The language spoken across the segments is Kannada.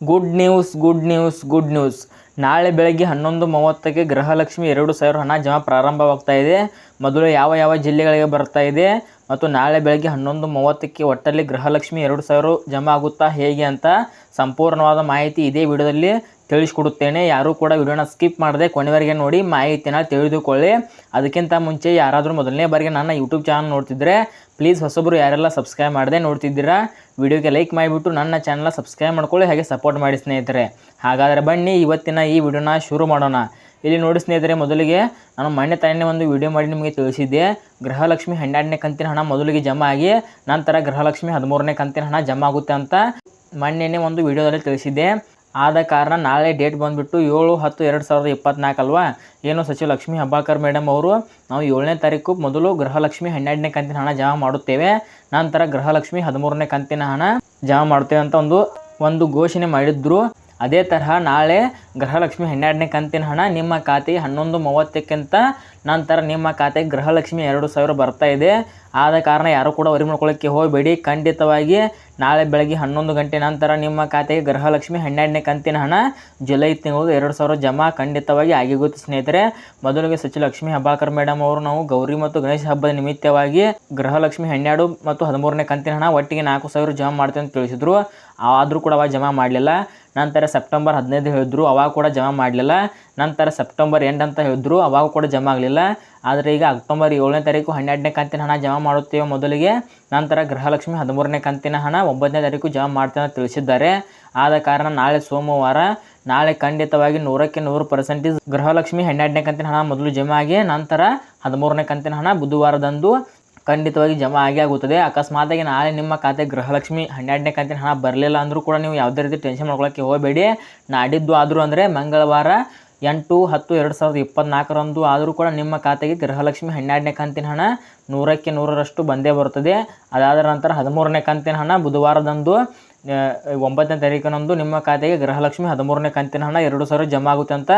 Good news good news good news ನಾಳೆ ಬೆಳಗ್ಗೆ ಹನ್ನೊಂದು ಮೂವತ್ತಕ್ಕೆ ಗೃಹಲಕ್ಷ್ಮಿ ಎರಡು ಸಾವಿರ ಹಣ ಜಮಾ ಪ್ರಾರಂಭವಾಗ್ತಾ ಇದೆ. ಮೊದಲು ಯಾವ ಯಾವ ಜಿಲ್ಲೆಗಳಿಗೆ ಬರ್ತಾ ಇದೆ ಮತ್ತು ನಾಳೆ ಬೆಳಗ್ಗೆ ಹನ್ನೊಂದು ಮೂವತ್ತಕ್ಕೆ ಒಟ್ಟಲ್ಲಿ ಗೃಹಲಕ್ಷ್ಮಿ ಎರಡು ಸಾವಿರ ಜಮಾ ಆಗುತ್ತಾ ಹೇಗೆ ಅಂತ ಸಂಪೂರ್ಣವಾದ ಮಾಹಿತಿ ಇದೇ ವಿಡಿಯೋದಲ್ಲಿ ತಿಳಿಸ್ಕೊಡುತ್ತೇನೆ. ಯಾರೂ ಕೂಡ ವಿಡಿಯೋನ ಸ್ಕಿಪ್ ಮಾಡದೆ ಕೊನೆವರೆಗೆ ನೋಡಿ ಮಾಹಿತಿನ ತಿಳಿದುಕೊಳ್ಳಿ. ಅದಕ್ಕಿಂತ ಮುಂಚೆ ಯಾರಾದರೂ ಮೊದಲನೇ ಬಾರಿಗೆ ನನ್ನ ಯೂಟ್ಯೂಬ್ ಚಾನಲ್ ನೋಡ್ತಿದ್ರೆ ಪ್ಲೀಸ್ ಹೊಸೊಬ್ಬರು ಯಾರೆಲ್ಲ ಸಬ್ಸ್ಕ್ರೈಬ್ ಮಾಡದೆ ನೋಡ್ತಿದ್ದೀರಾ, ವಿಡಿಯೋಗೆ ಲೈಕ್ ಮಾಡಿಬಿಟ್ಟು ನನ್ನ ಚಾನಲ್ನ ಸಬ್ಸ್ಕ್ರೈಬ್ ಮಾಡ್ಕೊಳ್ಳಿ, ಹಾಗೆ ಸಪೋರ್ಟ್ ಮಾಡಿ ಸ್ನೇಹಿತರೆ. ಹಾಗಾದರೆ ಬನ್ನಿ, ಇವತ್ತಿನ ಈ ವಿಡಿಯೋನ ಶುರು ಮಾಡೋಣ. ಇಲ್ಲಿ ನೋಡಿ ಸ್ನೇಹಿತರೆ, ಮೊದಲಿಗೆ ನಾನು ಮೊನ್ನೆ ತಾನೇ ಒಂದು ವಿಡಿಯೋ ಮಾಡಿ ನಿಮಗೆ ತಿಳಿಸಿದ್ದೆ. ಗೃಹಲಕ್ಷ್ಮಿ ಹನ್ನೆರಡನೇ ಕಂತಿನ ಹಣ ಮೊದಲಿಗೆ ಜಮಾ ಆಗಿ, ನಂತರ ಗೃಹಲಕ್ಷ್ಮಿ ಹದಿಮೂರನೇ ಕಂತಿನ ಹಣ ಜಮಾ ಆಗುತ್ತೆ ಅಂತ ಮೊನ್ನೆನೇ ಒಂದು ವಿಡಿಯೋದಲ್ಲಿ ತಿಳಿಸಿದ್ದೆ. ಆದ ಕಾರಣ ನಾಳೆ ಡೇಟ್ ಬಂದುಬಿಟ್ಟು ಏಳು ಹತ್ತು ಎರಡು ಸಾವಿರದ ಇಪ್ಪತ್ನಾಲ್ಕು ಅಲ್ವಾ? ಏನು ಸಚಿವ ಲಕ್ಷ್ಮಿ ಹಬ್ಬಾಕರ್ ಮೇಡಮ್ ಅವರು, ನಾವು ಏಳನೇ ತಾರೀಕು ಮೊದಲು ಗೃಹಲಕ್ಷ್ಮಿ ಹನ್ನೆರಡನೇ ಕಂತಿನ ಹಣ ಜಮಾ ಮಾಡುತ್ತೇವೆ. ನಂತರ ಗೃಹಲಕ್ಷ್ಮಿ ಹದಿಮೂರನೇ ಕಂತಿನ ಹಣ ಜಮಾ ಮಾಡುತ್ತೇವೆ ಅಂತ ಒಂದು ಒಂದು ಘೋಷಣೆ ಮಾಡಿದ್ರು. ಅದೇ ತರಹ ನಾಳೆ ಗೃಹಲಕ್ಷ್ಮಿ ಹನ್ನೆರಡನೇ ಕಂತಿನ ಹಣ ನಿಮ್ಮ ಖಾತೆಗೆ ಹನ್ನೊಂದು ಮೂವತ್ತಕ್ಕಿಂತ ನಂತರ ನಿಮ್ಮ ಖಾತೆಗೆ ಗೃಹಲಕ್ಷ್ಮಿ ಎರಡು ಸಾವಿರ ಬರ್ತಾ ಇದೆ. ಆದ ಕಾರಣ ಯಾರು ಕೂಡ ವರಿ ಮಾಡ್ಕೊಳ್ಳೋಕ್ಕೆ ಹೋಗಬೇಡಿ. ಖಂಡಿತವಾಗಿ ನಾಳೆ ಬೆಳಗ್ಗೆ ಹನ್ನೊಂದು ಗಂಟೆ ನಂತರ ನಿಮ್ಮ ಖಾತೆಗೆ ಗೃಹಲಕ್ಷ್ಮಿ ಹನ್ನೆರಡನೇ ಕಂತಿನ ಹಣ ಜುಲೈ ತಿಂಗಳು ಎರಡು ಸಾವಿರ ಜಮಾ ಖಂಡಿತವಾಗಿ ಆಗಿಗುತ್ತೆ ಸ್ನೇಹಿತರೆ. ಮೊದಲಿಗೆ ಸಚಿವ ಲಕ್ಷ್ಮೀ ಹಬ್ಬಾಕರ್ ಮೇಡಮ್ ಅವರು ನಾವು ಗೌರಿ ಮತ್ತು ಗಣೇಶ ಹಬ್ಬದ ನಿಮಿತ್ತವಾಗಿ ಗೃಹಲಕ್ಷ್ಮಿ ಹನ್ನೆರಡು ಮತ್ತು ಹದಿಮೂರನೇ ಕಂತಿನ ಹಣ ಒಟ್ಟಿಗೆ ನಾಲ್ಕು ಸಾವಿರ ಜಮಾ ಮಾಡ್ತೇವೆ ಅಂತ ತಿಳಿಸಿದ್ರು. ಆದರೂ ಕೂಡ ಅವಾಗ ಜಮಾ ಮಾಡಲಿಲ್ಲ. ನಂತರ ಸೆಪ್ಟೆಂಬರ್ ಹದಿನೈದು ಹೇಳಿದ್ರು, ಅವಾಗ ಕೂಡ ಜಮಾ ಮಾಡಲಿಲ್ಲ. ನಂತರ ಸೆಪ್ಟೆಂಬರ್ ಎಂಡ್ ಅಂತ ಹೇಳಿದ್ರು, ಅವಾಗ ಕೂಡ ಜಮಾ ಆಗಲಿಲ್ಲ. ಆದರೆ ಈಗ ಅಕ್ಟೋಬರ್ ಏಳನೇ ತಾರೀಕು ಹನ್ನೆರಡನೇ ಕಂತಿನ ಹಣ ಜಮಾ ಮಾಡುತ್ತೇವೆ ಮೊದಲಿಗೆ. ನಂತರ ಗೃಹಲಕ್ಷ್ಮಿ ಹದಿಮೂರನೇ ಕಂತಿನ ಹಣ ಒಂಬತ್ತನೇ ತಾರೀಕು ಜಮಾ ಮಾಡ್ತೇನೆ ತಿಳಿಸಿದ್ದಾರೆ. ಆದ ಕಾರಣ ನಾಳೆ ಸೋಮವಾರ, ನಾಳೆ ಖಂಡಿತವಾಗಿ ನೂರಕ್ಕೆ ನೂರು ಪರ್ಸೆಂಟೇಜ್ ಗೃಹಲಕ್ಷ್ಮಿ ಹನ್ನೆರಡನೇ ಕಂತಿನ ಹಣ ಮೊದಲು ಜಮಾ ಆಗಿ, ನಂತರ ಹದಿಮೂರನೇ ಕಂತಿನ ಹಣ ಬುಧವಾರದಂದು ಖಂಡಿತವಾಗಿ ಜಮಾ ಆಗೇ ಆಗುತ್ತದೆ. ಅಕಸ್ಮಾತಾಗಿ ನಾಳೆ ನಿಮ್ಮ ಖಾತೆ ಗೃಹಲಕ್ಷ್ಮಿ ಹನ್ನೆರಡನೇ ಕಂತಿನ ಹಣ ಬರಲಿಲ್ಲ ಅಂದರೂ ಕೂಡ ನೀವು ಯಾವುದೇ ರೀತಿ ಟೆನ್ಷನ್ ಮಾಡ್ಕೊಳ್ಳೋಕ್ಕೆ ಹೋಗಬೇಡಿ. ನಾಡಿದ್ದು ಆದರೂ ಅಂದರೆ ಮಂಗಳವಾರ ಎಂಟು, ಹತ್ತು, ಎರಡು ಸಾವಿರದ ಇಪ್ಪತ್ನಾಲ್ಕರಂದು ಆದರೂ ಕೂಡ ನಿಮ್ಮ ಖಾತೆಗೆ ಗೃಹಲಕ್ಷ್ಮಿ ಹನ್ನೆರಡನೇ ಕಂತಿನ ಹಣ ನೂರಕ್ಕೆ ನೂರರಷ್ಟು ಬಂದೇ ಬರುತ್ತದೆ. ಅದಾದ ನಂತರ ಹದಿಮೂರನೇ ಕಂತಿನ ಹಣ ಬುಧವಾರದಂದು ಒಂಬತ್ತನೇ ತಾರೀಕಿನಂದು ನಿಮ್ಮ ಖಾತೆಗೆ ಗೃಹಲಕ್ಷ್ಮಿ ಹದಿಮೂರನೇ ಕಂತಿನ ಹಣ ಎರಡು ಸಾವಿರ ಜಮಾ ಆಗುತ್ತೆ ಅಂತ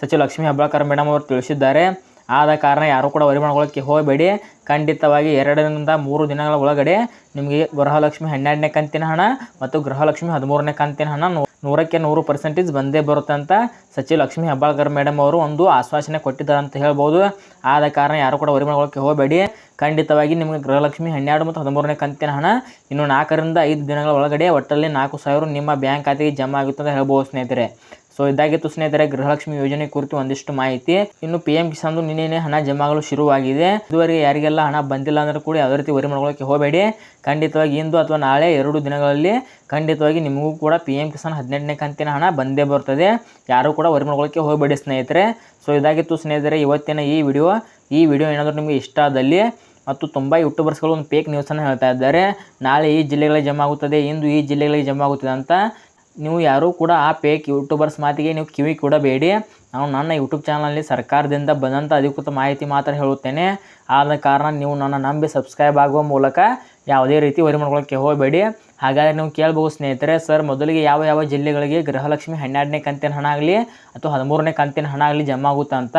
ಸಚಿವ ಲಕ್ಷ್ಮೀ ಹೆಬ್ಬಾಳ್ಕರ್ ಮೇಡಮ್ ಅವರು ತಿಳಿಸಿದ್ದಾರೆ. ಆದ ಕಾರಣ ಯಾರೂ ಕೂಡ ವರಿ ಹೋಗಬೇಡಿ. ಖಂಡಿತವಾಗಿ ಎರಡರಿಂದ ಮೂರು ದಿನಗಳ ಒಳಗಡೆ ನಿಮಗೆ ಗೃಹಲಕ್ಷ್ಮಿ ಹನ್ನೆರಡನೇ ಕಂತಿನ ಹಣ ಮತ್ತು ಗೃಹಲಕ್ಷ್ಮಿ ಹದಿಮೂರನೇ ಕಂತಿನ ಹಣ ನೂರಕ್ಕೆ ನೂರು ಪರ್ಸೆಂಟೇಜ್ ಬಂದೇ ಬರುತ್ತೆ ಅಂತ ಸಚಿವ ಲಕ್ಷ್ಮೀ ಹೆಬ್ಬಾಳ್ಕರ್ ಮೇಡಮ್ ಅವರು ಒಂದು ಆಶ್ವಾಸನೆ ಕೊಟ್ಟಿದ್ದಾರೆ ಅಂತ ಹೇಳ್ಬೋದು. ಆದ ಕಾರಣ ಯಾರು ಕೂಡ ವರಿ ಹೋಗಬೇಡಿ. ಖಂಡಿತವಾಗಿ ನಿಮಗೆ ಗೃಹಲಕ್ಷ್ಮಿ ಹನ್ನೆರಡು ಮತ್ತು ಹದಿಮೂರನೇ ಕಂತಿನ ಹಣ ಇನ್ನು ನಾಲ್ಕರಿಂದ ಐದು ದಿನಗಳ ಒಳಗಡೆ ಒಟ್ಟಲ್ಲಿ ನಾಲ್ಕು ಸಾವಿರ ನಿಮ್ಮ ಬ್ಯಾಂಕ್ ಖಾತೆಗೆ ಜಮಾ ಆಗುತ್ತೆ ಅಂತ ಹೇಳ್ಬೋದು ಸ್ನೇಹಿತರೆ. ಸೊ ಇದಾಗಿತ್ತು ಸ್ನೇಹಿತರೆ, ಗೃಹಲಕ್ಷ್ಮಿ ಯೋಜನೆ ಕುರಿತು ಒಂದಿಷ್ಟು ಮಾಹಿತಿ. ಇನ್ನು ಪಿ ಎಂ ಕಿಸಾನ್ದು ನಿನ್ನೆ ಹಣ ಜಮಾ ಆಗಲು ಶುರುವಾಗಿದೆ. ಇದುವರೆಗೆ ಯಾರಿಗೆಲ್ಲ ಹಣ ಬಂದಿಲ್ಲ ಅಂದ್ರೆ ಕೂಡ ಯಾವುದೇ ರೀತಿ ವರಿ ಮಾಡ್ಕೊಳಕ್ಕೆ ಹೋಗಬೇಡಿ. ಖಂಡಿತವಾಗಿ ಇಂದು ಅಥವಾ ನಾಳೆ ಎರಡು ದಿನಗಳಲ್ಲಿ ಖಂಡಿತವಾಗಿ ನಿಮಗೂ ಕೂಡ ಪಿ ಎಂ ಕಿಸಾನ್ ಹದಿನೆಂಟನೇ ಕಂತಿನ ಹಣ ಬಂದೇ ಬರ್ತದೆ. ಯಾರೂ ಕೂಡ ವರಿ ಮಾಡ್ಕೊಳ್ಳೋಕ್ಕೆ ಹೋಗಬೇಡಿ ಸ್ನೇಹಿತರೆ. ಸೊ ಇದಾಗಿತ್ತು ಸ್ನೇಹಿತರೆ, ಇವತ್ತಿನ ಈ ವಿಡಿಯೋ. ಈ ವಿಡಿಯೋ ಏನಾದರೂ ನಿಮಗೆ ಇಷ್ಟ ಆದಲ್ಲಿ ಮತ್ತು ತುಂಬ ಯೂಟ್ಯೂಬರ್ಸ್ಗಳು ಒಂದು ಪೇಕ್ ನ್ಯೂಸನ್ನು ಹೇಳ್ತಾ ಇದ್ದಾರೆ. ನಾಳೆ ಈ ಜಿಲ್ಲೆಗಳಿಗೆ ಜಮಾ ಆಗುತ್ತದೆ, ಇಂದು ಈ ಜಿಲ್ಲೆಗಳಿಗೆ ಜಮಾ ಆಗುತ್ತದೆ ಅಂತ ನೀವು ಯಾರೂ ಕೂಡ ಆ ಪೇಕ್ ಯೂಟ್ಯೂಬರ್ಸ್ ಮಾತಿಗೆ ನೀವು ಕಿವಿ ಕೊಡಬೇಡಿ. ನಾನು ನನ್ನ ಯೂಟ್ಯೂಬ್ ಚಾನಲಲ್ಲಿ ಸರ್ಕಾರದಿಂದ ಬಂದಂಥ ಅಧಿಕೃತ ಮಾಹಿತಿ ಮಾತ್ರ ಹೇಳುತ್ತೇನೆ. ಆದ ಕಾರಣ ನೀವು ನನ್ನ ನಂಬಿ ಸಬ್ಸ್ಕ್ರೈಬ್ ಆಗುವ ಮೂಲಕ ಯಾವುದೇ ರೀತಿ ವರಿ ಮಾಡ್ಕೊಳ್ಳೋಕ್ಕೆ ಹೋಗಬೇಡಿ. ಹಾಗಾದರೆ ನೀವು ಕೇಳ್ಬೋದು ಸ್ನೇಹಿತರೆ ಸರ್ ಮೊದಲಿಗೆ ಯಾವ ಯಾವ ಜಿಲ್ಲೆಗಳಿಗೆ ಗೃಹಲಕ್ಷ್ಮಿ ಹನ್ನೆರಡನೇ ಕಂತಿನ ಹಣ ಆಗಲಿ ಅಥವಾ ಹದಿಮೂರನೇ ಕಂತಿನ ಹಣ ಆಗಲಿ ಜಮಾ ಆಗುತ್ತೆ ಅಂತ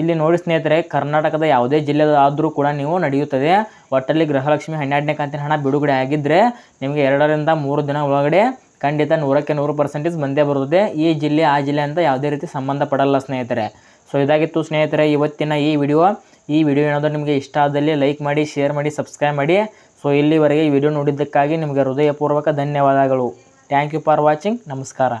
ಇಲ್ಲಿ ನೋಡಿ ಸ್ನೇಹಿತರೆ, ಕರ್ನಾಟಕದ ಯಾವುದೇ ಜಿಲ್ಲೆದಾದರೂ ಕೂಡ ನೀವು ನಡೆಯುತ್ತದೆ. ಒಟ್ಟಲ್ಲಿ ಗೃಹಲಕ್ಷ್ಮಿ ಹನ್ನೆರಡನೇ ಕಂತಿನ ಹಣ ಬಿಡುಗಡೆ ಆಗಿದ್ದರೆ ನಿಮಗೆ ಎರಡರಿಂದ ಮೂರು ದಿನ ಒಳಗಡೆ ಖಂಡಿತ ನೂರಕ್ಕೆ ನೂರು ಪರ್ಸೆಂಟೇಜ್ ಬಂದೇ ಬರುತ್ತದೆ. ಈ ಜಿಲ್ಲೆ, ಆ ಜಿಲ್ಲೆ ಅಂತ ಯಾವುದೇ ರೀತಿ ಸಂಬಂಧ ಪಡಲ್ಲ ಸ್ನೇಹಿತರೆ. ಸೊ ಇದಾಗಿತ್ತು ಸ್ನೇಹಿತರೆ, ಇವತ್ತಿನ ಈ ವಿಡಿಯೋ ಈ ವಿಡಿಯೋ ಏನಾದರೂ ನಿಮಗೆ ಇಷ್ಟ ಆದಲ್ಲಿ ಲೈಕ್ ಮಾಡಿ ಶೇರ್ ಮಾಡಿ ಸಬ್ಸ್ಕ್ರೈಬ್ ಮಾಡಿ. ಸೊ ಇಲ್ಲಿವರೆಗೆ ಈ ವಿಡಿಯೋ ನೋಡಿದ್ದಕ್ಕಾಗಿ ನಿಮಗೆ ಹೃದಯಪೂರ್ವಕ ಧನ್ಯವಾದಗಳು. ಥ್ಯಾಂಕ್ ಯು ಫಾರ್ ವಾಚಿಂಗ್ ನಮಸ್ಕಾರ.